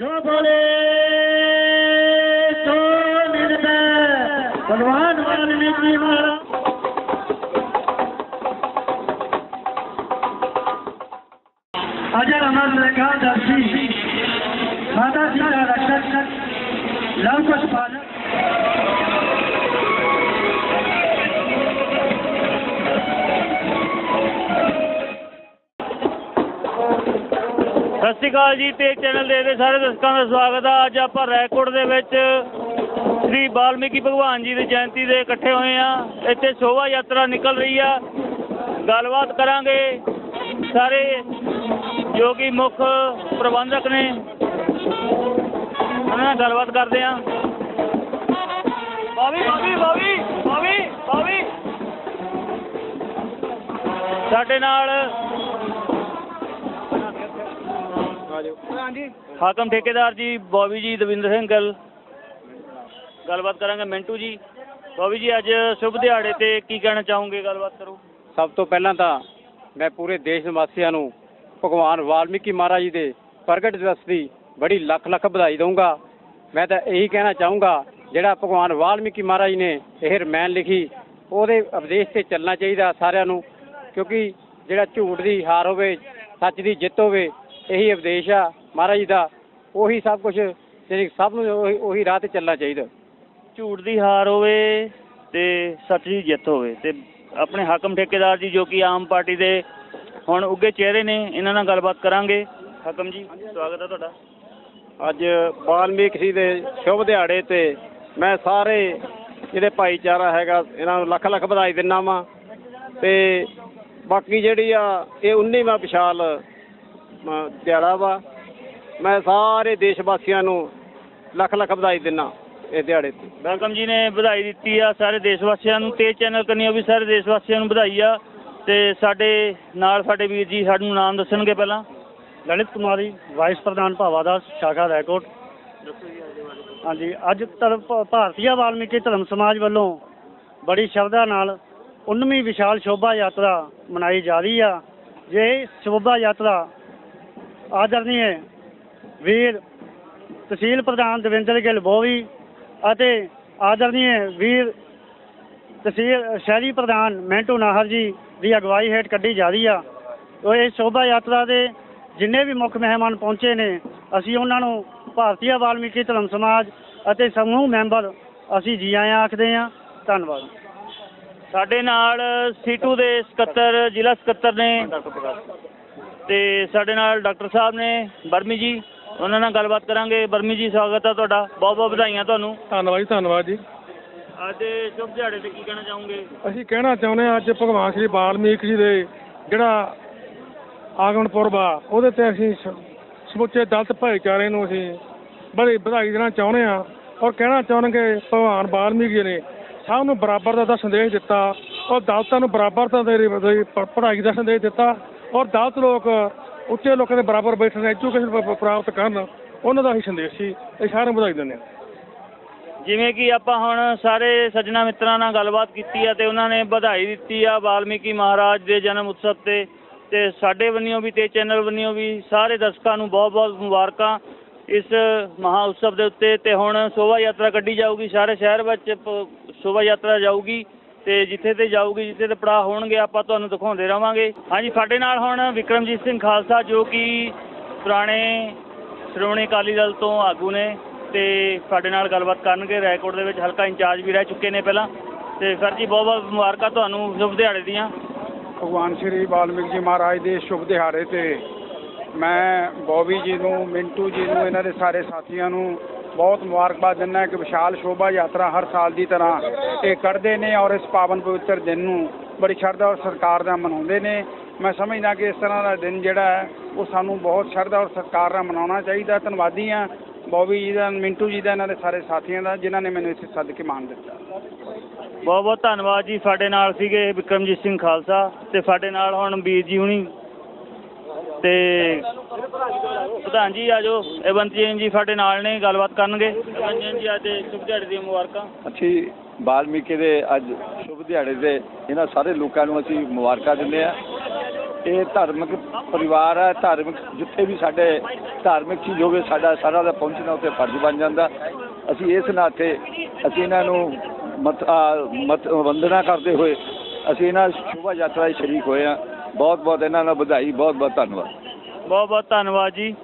जो बोले तो भगवान वाल्मीकि महाराज अजय अमर रेखा माता जी का रक्षक, लव कुश पालक ਸਤਿ ਸ਼੍ਰੀ ਅਕਾਲ ਜੀ ਤੇ ਚੈਨਲ ਦੇ ਦੇ ਸਾਰੇ ਦਰਸ਼ਕਾਂ ਦਾ ਸਵਾਗਤ ਆ। ਅੱਜ ਆਪਾਂ ਰੈਕੋਰਡ ਦੇ ਵਿੱਚ ਸ੍ਰੀ ਵਾਲਮੀਕੀ ਭਗਵਾਨ ਜੀ ਦੀ ਜਯੰਤੀ ਦੇ ਇਕੱਠੇ ਹੋਏ ਆ। ਇੱਥੇ ਸ਼ੋਭਾ ਯਾਤਰਾ ਨਿਕਲ ਰਹੀ ਆ। ਗੱਲਬਾਤ ਕਰਾਂਗੇ ਸਾਰੇ ਜੋ ਕਿ ਮੁੱਖ ਪ੍ਰਬੰਧਕ ਨੇ। ਉਹਨਾਂ ਨਾਲ ਗੱਲਬਾਤ ਕਰਦੇ ਆ। ਬਾਵੀ ਬਾਵੀ ਬਾਵੀ ਬਾਵੀ ਬਾਵੀ ਸਾਡੇ ਨਾਲ ਹਾਕਮ ਠੇਕੇਦਾਰ ਜੀ ਬੋਬੀ ਜੀ ਦਵਿੰਦਰ ਸਿੰਘ ਗੱਲ। ਗੱਲਬਾਤ ਕਰਾਂਗੇ ਮਿੰਟੂ ਜੀ। ਬੋਬੀ ਜੀ ਅੱਜ ਸ਼ੁਭ ਦਿਹਾੜੇ ਤੇ ਕੀ ਕਹਿਣਾ ਚਾਹੋਗੇ? ਗੱਲਬਾਤ ਕਰੋ। ਸਭ ਤੋਂ ਪਹਿਲਾਂ ਤਾਂ ਮੈਂ ਪੂਰੇ ਦੇਸ਼ ਨਿਵਾਸੀਆਂ ਨੂੰ ਭਗਵਾਨ ਵਾਲਮੀਕੀ ਮਹਾਰਾਜ ਜੀ ਦੇ ਪ੍ਰਗਟ ਦਿਵਸ ਦੀ ਬੜੀ ਲੱਖ ਲੱਖ ਵਧਾਈ ਦਊਂਗਾ। ਮੈਂ ਤਾਂ ਇਹੀ ਕਹਿਣਾ ਚਾਹੂੰਗਾ ਜਿਹੜਾ ਭਗਵਾਨ ਵਾਲਮੀਕੀ ਮਹਾਰਾਜ ਨੇ ਇਹ ਰਮਾਇਣ ਲਿਖੀ ਉਹਦੇ ਉਪਦੇਸ਼ ਤੇ ਚੱਲਣਾ ਚਾਹੀਦਾ ਸਾਰਿਆਂ ਨੂੰ ਕਿਉਂਕਿ ਜਿਹੜਾ ਝੂਠ ਦੀ ਹਾਰ ਹੋਵੇ ਸੱਚ ਦੀ ਜਿੱਤ ਹੋਵੇ ਇਹੀ ਉਪਦੇਸ਼ ਆ ਮਹਾਰਾਜ ਜੀ ਦਾ। ਉਹੀ ਸਭ ਕੁਝ ਜਿਹੜੀ ਸਭ ਨੂੰ ਉਹੀ- ਉਹੀ ਰਾਹ ਤੇ ਚੱਲਣਾ ਚਾਹੀਦਾ। ਝੂਠ ਦੀ ਹਾਰ ਹੋਵੇ ਤੇ ਸੱਚ ਦੀ ਜਿੱਤ ਹੋਵੇ ਤੇ ਆਪਣੇ ਹਾਕਮ ਠੇਕੇਦਾਰ ਜੀ ਜੋ ਕਿ ਆਮ ਪਾਰਟੀ ਦੇ ਹੁਣ ਉੱਗੇ ਚਿਹਰੇ ਨੇ ਇਹਨਾਂ ਨਾਲ ਗੱਲਬਾਤ ਕਰਾਂਗੇ। ਹਾਕਮ ਜੀ ਸਵਾਗਤ ਹੈ ਤੁਹਾਡਾ। ਅੱਜ ਵਾਲਮੀਕ ਜੀ ਦੇ ਸ਼ੁਭ ਦਿਹਾੜੇ ਤੇ ਮੈਂ ਸਾਰੇ ਜਿਹੜੇ ਭਾਈਚਾਰਾ ਹੈਗਾ ਇਹਨਾਂ ਨੂੰ ਲੱਖ ਲੱਖ ਵਧਾਈ ਦਿੰਦਾ ਵਾਂ। ਤੇ ਬਾਕੀ ਜਿਹੜੀ ਆ ਇਹ 19ਵਾਂ ਵਿਸ਼ਾਲ ਦਿਹਾੜਾ ਵਾ। ਮੈਂ ਸਾਰੇ ਦੇਸ਼ ਵਾਸੀਆਂ ਨੂੰ ਲੱਖ ਲੱਖ ਵਧਾਈ ਦਿੰਦਾ ਇਹ ਦਿਹਾੜੇ ਤੇ। ਵੈਲਕਮ ਜੀ ਨੇ ਵਧਾਈ ਦਿੱਤੀ ਆ ਸਾਰੇ ਦੇਸ਼ ਵਾਸੀਆਂ ਨੂੰ। ਤੇ ਚੈਨਲ ਕੰਨੀਓ ਵੀ ਸਾਰੇ ਦੇਸ਼ ਵਾਸੀਆਂ ਨੂੰ ਵਧਾਈ ਆ। ਤੇ ਸਾਡੇ ਨਾਲ ਸਾਡੇ ਵੀਰ ਜੀ ਸਾਨੂੰ ਨਾਮ ਦੱਸਣਗੇ ਪਹਿਲਾਂ। ਲਲਿਤ ਕੁਮਾਰੀ ਵਾਈਸ ਪ੍ਰਧਾਨ ਭਾਵਾਦਾਸ ਸ਼ਾਖਾ ਰੈਕੋਰਡ ਹਾਂਜੀ ਅੱਜ ਧਰਮ ਭ- ਭਾਰਤੀय ਵਾਲਮੀਕੀ ਧਰਮ ਸਮਾਜ ਵੱਲੋਂ ਬੜੀ ਸ਼ਰਧਾ ਨਾਲ 19ਵੀਂ ਵਿਸ਼ਾਲ ਸ਼ੋਭਾ ਯਾਤਰਾ ਮਨਾਈ ਜਾ ਰਹੀ ਆ। ਜੇ ਇਹ ਸ਼ੋਭਾ ਯਾਤਰਾ ਆਦਰਨੀਏ ਵੀਰ ਤਹਿਸੀਲ ਪ੍ਰਧਾਨ ਦਵਿੰਦਰ ਗਿੱਲ ਬੋਵੀ ਅਤੇ ਆਦਰਨੀਏ ਵੀਰ ਤਹਿਸੀਲ ਸ਼ਹਿਰੀ ਪ੍ਰਧਾਨ ਮੈਂਟੂ ਨਾਹਰ ਜੀ ਦੀ ਅਗਵਾਈ ਹੇਠ ਕੱਢੀ ਜਾ ਰਹੀ ਆ। ਉਹ ਇਹ ਸ਼ੋਭਾ ਯਾਤਰਾ ਦੇ ਜਿੰਨੇ ਵੀ ਮੁੱਖ ਮਹਿਮਾਨ ਪਹੁੰਚੇ ਨੇ, ਅਸੀਂ ਉਹਨਾਂ ਨੂੰ ਭਾਰਤੀय ਵਾਲਮੀਕੀ ਧਰਮ ਸਮਾਜ ਅਤੇ ਸਮੂਹ ਮੈਂਬਰ ਅਸੀਂ ਜੀ ਆਇਆਂ ਆਖਦੇ ਹਾਂ। ਧੰਨਵਾਦ। ਸਾਡੇ ਨਾਲ ਸੀਟੂ ਦੇ ਸਕੱਤਰ, ਜ਼ਿਲ੍ਹਾ ਸਕੱਤਰ ਨੇ। ਤੇ ਸਾਡੇ ਨਾਲ ਡਾਕਟਰ ਸਾਹਿਬ ਨੇ ਬਰਮੀ ਜੀ ਉਹਨਾਂ ਨਾਲ ਗੱਲਬਾਤ ਕਰਾਂਗੇ। ਬਰਮੀ ਜੀ ਸਵਾਗਤ ਹੈ ਤੁਹਾਡਾ। ਬਹੁਤ ਬਹੁਤ ਵਧਾਈਆਂ ਤੁਹਾਨੂੰ। ਧੰਨਵਾਦ ਜੀ ਧੰਨਵਾਦ ਜੀ। ਅੱਜ ਸ਼ੁਭ ਦਿਹਾੜੇ ਤੇ ਕੀ ਕਹਿਣਾ ਚਾਹੋਗੇ? ਅਸੀਂ ਕਹਿਣਾ ਚਾਹੁੰਦੇ ਹਾਂ ਅੱਜ ਭਗਵਾਨ ਸ਼੍ਰੀ ਵਾਲਮੀਕ ਜੀ ਦੇ ਜਿਹੜਾ ਆਗਮਨ ਪੁਰਬ ਆ ਉਹਦੇ ਤੇ ਅਸੀਂ ਸਮੁੱਚੇ ਦਲਿਤ ਭਾਈਚਾਰੇ ਨੂੰ ਅਸੀਂ ਬੜੀ ਵਧਾਈ ਦੇਣਾ ਚਾਹੁੰਦੇ ਹਾਂ ਔਰ ਕਹਿਣਾ ਚਾਹੁੰਦੇ ਕਿ ਭਗਵਾਨ ਵਾਲਮੀਕ ਜੀ ਨੇ ਸਭ ਨੂੰ ਬਰਾਬਰਤਾ ਦਾ ਸੰਦੇਸ਼ ਦਿੱਤਾ ਔਰ ਦਲਿਤਾਂ ਨੂੰ ਬਰਾਬਰਤਾ ਦੇ ਪੜ੍ਹਾਈ ਦਾ ਸੰਦੇਸ਼ ਦਿੱਤਾ। ਔਰ ਦਲਿਤ ਲੋਕ ਉੱਚੇ ਲੋਕਾਂ ਦੇ ਬਰਾਬਰ ਬੈਠਣ ਐਜੂਕੇਸ਼ਨ ਪ੍ਰਾਪਤ ਕਰਨ, ਉਹਨਾਂ ਦਾ ਹੀ ਸੰਦੇਸ਼ ਸੀ ਇਹ ਸਾਰਿਆਂ ਵਧਾਈ ਦਿੰਦੇ ਹਾਂ। ਜਿਵੇਂ ਕਿ ਆਪਾਂ ਹੁਣ ਸਾਰੇ ਸੱਜਣਾ ਮਿੱਤਰਾਂ ਨਾਲ ਗੱਲਬਾਤ ਕੀਤੀ ਆ ਤੇ ਉਹਨਾਂ ਨੇ ਵਧਾਈ ਦਿੱਤੀ ਆ ਵਾਲਮੀਕੀ ਮਹਾਰਾਜ ਦੇ ਜਨਮ ਉਤਸਵ ਤੇ ਤੇ ਸਾਡੇ ਵੱਲੋਂ ਵੀ ਤੇ ਚੈਨਲ ਵੱਲੋਂ ਵੀ ਸਾਰੇ ਦਰਸ਼ਕਾਂ ਨੂੰ ਬਹੁਤ-ਬਹੁਤ ਮੁਬਾਰਕਾਂ ਇਸ ਮਹਾ ਉਤਸਵ ਦੇ ਉੱਤੇ। ਤੇ ਹੁਣ ਸ਼ੋਭਾ ਯਾਤਰਾ ਕੱਢੀ ਜਾਊਗੀ, ਸਾਰੇ ਸ਼ਹਿਰ ਵਿੱਚ ਸ਼ੋਭਾ ਯਾਤਰਾ ਜਾਊਗੀ। ਤੇ ਜਿੱਥੇ ਤੇ ਜਾਊਗੀ, ਜਿੱਥੇ ਤੇ ਪੜਾਅ ਹੋਣਗੇ, ਆਪਾਂ ਤੁਹਾਨੂੰ ਦਿਖਾਉਂਦੇ ਰਵਾਂਗੇ। ਹਾਂਜੀ, ਸਾਡੇ ਨਾਲ ਹੁਣ ਵਿਕਰਮਜੀਤ ਸਿੰਘ ਖਾਲਸਾ, ਜੋ ਕਿ ਪੁਰਾਣੇ ਸ਼੍ਰੋਮਣੀ ਅਕਾਲੀ ਦਲ ਤੋਂ ਆਗੂ ਨੇ ਤੇ ਸਾਡੇ ਨਾਲ ਗੱਲਬਾਤ ਕਰਨਗੇ। ਰਾਏਕੋਟ ਦੇ ਵਿੱਚ ਹਲਕਾ ਇੰਚਾਰਜ ਵੀ ਰਹਿ ਚੁੱਕੇ ਨੇ ਪਹਿਲਾਂ। ਤੇ ਸਰ ਜੀ, ਬਹੁਤ ਬਹੁਤ ਮੁਬਾਰਕਾਂ ਤੁਹਾਨੂੰ ਸ਼ੁਭ ਦਿਹਾੜੇ ਦੀਆਂ। ਭਗਵਾਨ ਸ਼੍ਰੀ ਵਾਲਮੀਕ ਜੀ ਮਹਾਰਾਜ ਦੇ ਸ਼ੁਭ ਦਿਹਾੜੇ ਤੇ ਮੈਂ ਬੋਬੀ ਜੀ ਨੂੰ, ਮਿੰਟੂ ਜੀ ਨੂੰ, ਇਹਨਾਂ ਦੇ ਸਾਰੇ ਸਾਥੀਆਂ ਨੂੰ ਬਹੁਤ ਮੁਬਾਰਕਬਾਦ ਦਿੰਦਾ ਕਿ ਵਿਸ਼ਾਲ ਸ਼ੋਭਾ ਯਾਤਰਾ ਹਰ ਸਾਲ ਦੀ ਤਰ੍ਹਾਂ ਇਹ ਕੱਢਦੇ ਨੇ ਔਰ ਇਸ ਪਾਵਨ ਪਵਿੱਤਰ ਦਿਨ ਨੂੰ ਬੜੀ ਸ਼ਰਧਾ ਔਰ ਸਤਿਕਾਰ ਨਾਲ ਮਨਾਉਂਦੇ ਨੇ। ਮੈਂ ਸਮਝਦਾ ਕਿ ਇਸ ਤਰ੍ਹਾਂ ਦਾ ਦਿਨ ਜਿਹੜਾ ਹੈ, ਉਹ ਸਾਨੂੰ ਬਹੁਤ ਸ਼ਰਧਾ ਔਰ ਸਤਿਕਾਰ ਨਾਲ ਮਨਾਉਣਾ ਚਾਹੀਦਾ। ਧੰਨਵਾਦੀ ਹਾਂ ਬੋਬੀ ਜੀ ਦਾ, ਮਿੰਟੂ ਜੀ ਦਾ, ਇਹਨਾਂ ਦੇ ਸਾਰੇ ਸਾਥੀਆਂ ਦਾ, ਜਿਨ੍ਹਾਂ ਨੇ ਮੈਨੂੰ ਇੱਥੇ ਸੱਦ ਕੇ ਮਾਣ ਦਿੱਤਾ। ਬਹੁਤ ਬਹੁਤ ਧੰਨਵਾਦ ਜੀ ਸਾਡੇ ਨਾਲ ਸੀਗੇ ਵਿਕਰਮਜੀਤ ਸਿੰਘ ਖਾਲਸਾ ਤੇ ਸਾਡੇ ਨਾਲ ਹੁਣ ਵੀਰ ਜੀ ਹੁਣੀ ਤੇ ਪ੍ਰਧਾਨ ਜੀ ਆਜੋ ਏਵੰਤ ਜੀ ਜੀ ਸਾਡੇ ਨਾਲ ਨੇ, ਗੱਲਬਾਤ ਕਰਨਗੇ। ਏਵੰਤ ਜੀ ਅੱਜ ਦੇ ਸ਼ੁਭ ਦਿਹਾੜੇ ਦੀਆਂ ਮੁਬਾਰਕਾਂ। ਅਸੀਂ ਬਾਲਮੀਕੀ ਦੇ ਅੱਜ ਸ਼ੁਭ ਦਿਹਾੜੇ ਦੇ ਇਹਨਾਂ ਸਾਰੇ ਲੋਕਾਂ ਨੂੰ ਅਸੀਂ ਮੁਬਾਰਕਾਂ ਦਿੰਦੇ ਆ ਇਹ ਧਾਰਮਿਕ ਪਰਿਵਾਰ ਹੈ, ਧਾਰਮਿਕ ਜਿੱਥੇ ਵੀ ਸਾਡੇ ਧਾਰਮਿਕ ਚੀਜ਼ ਹੋਵੇ, ਸਾਡਾ ਸਾਰਾ ਦਾ ਪਹੁੰਚਣਾ ਉੱਥੇ ਫਰਜ਼ ਬਣ ਜਾਂਦਾ। ਅਸੀਂ ਇਸ ਨਾਤੇ ਅਸੀਂ ਇਹਨਾਂ ਨੂੰ ਮਤ ਮਤ ਵੰਦਨਾ ਕਰਦੇ ਹੋਏ ਅਸੀਂ ਇਹਨਾਂ ਸ਼ੋਭਾ ਯਾਤਰਾ 'ਚ ਸ਼ਰੀਕ ਹੋਏ ਹਾਂ। ਬਹੁਤ ਬਹੁਤ ਇਹਨਾਂ ਨੂੰ ਵਧਾਈ ਬਹੁਤ ਬਹੁਤ ਧੰਨਵਾਦ। ਬਹੁਤ ਬਹੁਤ ਧੰਨਵਾਦ ਜੀ।